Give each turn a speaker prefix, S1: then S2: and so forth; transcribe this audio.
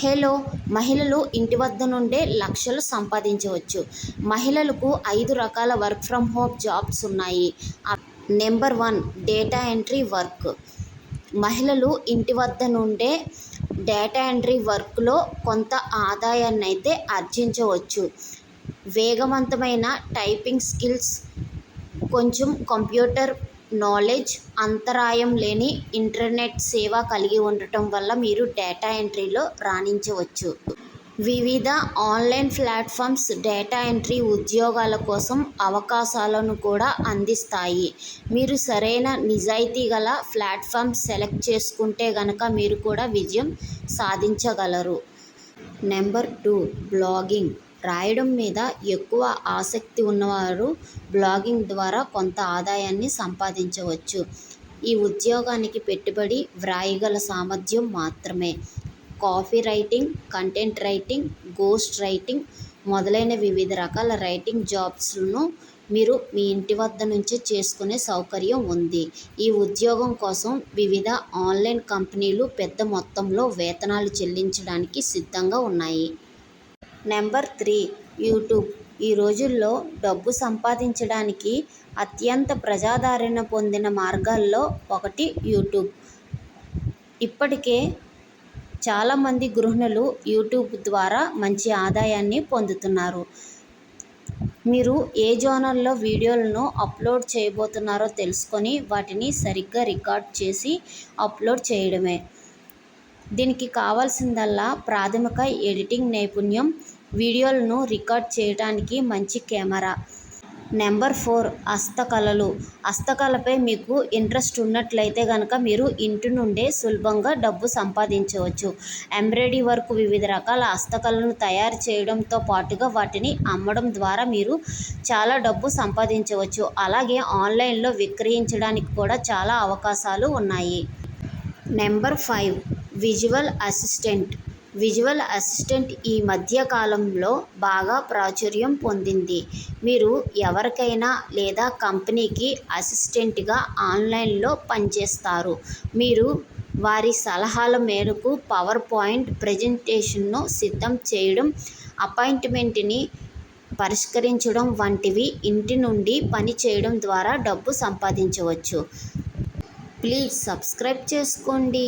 S1: Hello మహిళలు ఇంటి వద్ద నుండే లక్షలు సంపాదించవచ్చు. మహిళలకు ఐదు రకాల వర్క్ ఫ్రమ్ హోమ్ జాబ్స్ ఉన్నాయి. Number one data entry work. మహిళలు ఇంటి వద్ద నుండే డేటా ఎంట్రీ వర్క్లో కొంత ఆదాయాన్ని అయితే ఆర్జించవచ్చు. వేగవంతమైన టైపింగ్ స్కిల్స్ కొంచెం కంప్యూటర్ నాలెడ్జ్ అంతరాయం లేని ఇంటర్నెట్ సేవ కలిగి ఉండటం వల్ల మీరు డేటా ఎంట్రీలో రాణించవచ్చు. వివిధ ఆన్లైన్ ప్లాట్ఫామ్స్ డేటా ఎంట్రీ ఉద్యోగాల కోసం అవకాశాలను కూడా అందిస్తాయి. మీరు సరైన నిజాయితీ గల ప్లాట్ఫామ్ సెలెక్ట్ చేసుకుంటే గనక మీరు కూడా విజయం సాధించగలరు. Number two blogging. రాయడం మీద ఎక్కువ ఆసక్తి ఉన్నవారు బ్లాగింగ్ ద్వారా కొంత ఆదాయాన్ని సంపాదించవచ్చు. ఈ ఉద్యోగానికి పెట్టుబడి వ్రాయగల సామర్థ్యం మాత్రమే. Copy writing content writing ghost writing మొదలైన వివిధ రకాల రైటింగ్ జాబ్స్ను మీరు మీ ఇంటి వద్ద నుంచే చేసుకునే సౌకర్యం ఉంది. ఈ ఉద్యోగం కోసం వివిధ ఆన్లైన్ కంపెనీలు పెద్ద మొత్తంలో వేతనాలు చెల్లించడానికి సిద్ధంగా ఉన్నాయి. Number three YouTube. ఈ రోజుల్లో డబ్బు సంపాదించడానికి అత్యంత ప్రజాదరణ పొందిన మార్గాల్లో ఒకటి యూట్యూబ్. ఇప్పటికే చాలామంది గృహిణులు యూట్యూబ్ ద్వారా మంచి ఆదాయాన్ని పొందుతున్నారు. మీరు ఏ జోనల్లో వీడియోలను అప్లోడ్ చేయబోతున్నారో తెలుసుకొని వాటిని సరిగ్గా రికార్డ్ చేసి అప్లోడ్ చేయడమే. దీనికి కావాల్సిందల్లా ప్రాథమిక ఎడిటింగ్ నైపుణ్యం వీడియోలను రికార్డ్ చేయడానికి మంచి కెమెరా. నెంబర్ ఫోర్ హస్తకళలు. హస్తకళపై మీకు ఇంట్రెస్ట్ ఉన్నట్లయితే కనుక మీరు ఇంటి నుండే సులభంగా డబ్బు సంపాదించవచ్చు. ఎంబ్రాయిడరీ వర్క్ వివిధ రకాల హస్తకళలను తయారు చేయడంతో పాటుగా వాటిని అమ్మడం ద్వారా మీరు చాలా డబ్బు సంపాదించవచ్చు. అలాగే ఆన్లైన్లో విక్రయించడానికి కూడా చాలా అవకాశాలు ఉన్నాయి. Number five visual assistant. Visual assistant ఈ మధ్య కాలంలో బాగా ప్రాచుర్యం పొందింది. మీరు ఎవరికైనా లేదా కంపెనీకి అసిస్టెంట్గా ఆన్లైన్లో పనిచేస్తారు. మీరు వారి సలహాల మేరకు పవర్ పాయింట్ ప్రజెంటేషన్ను సిద్ధం చేయడం అపాయింట్మెంట్ని పరిష్కరించడం వంటివి ఇంటి నుండి పని చేయడం ద్వారా డబ్బు సంపాదించవచ్చు. ప్లీజ్ సబ్స్క్రైబ్ చేసుకోండి.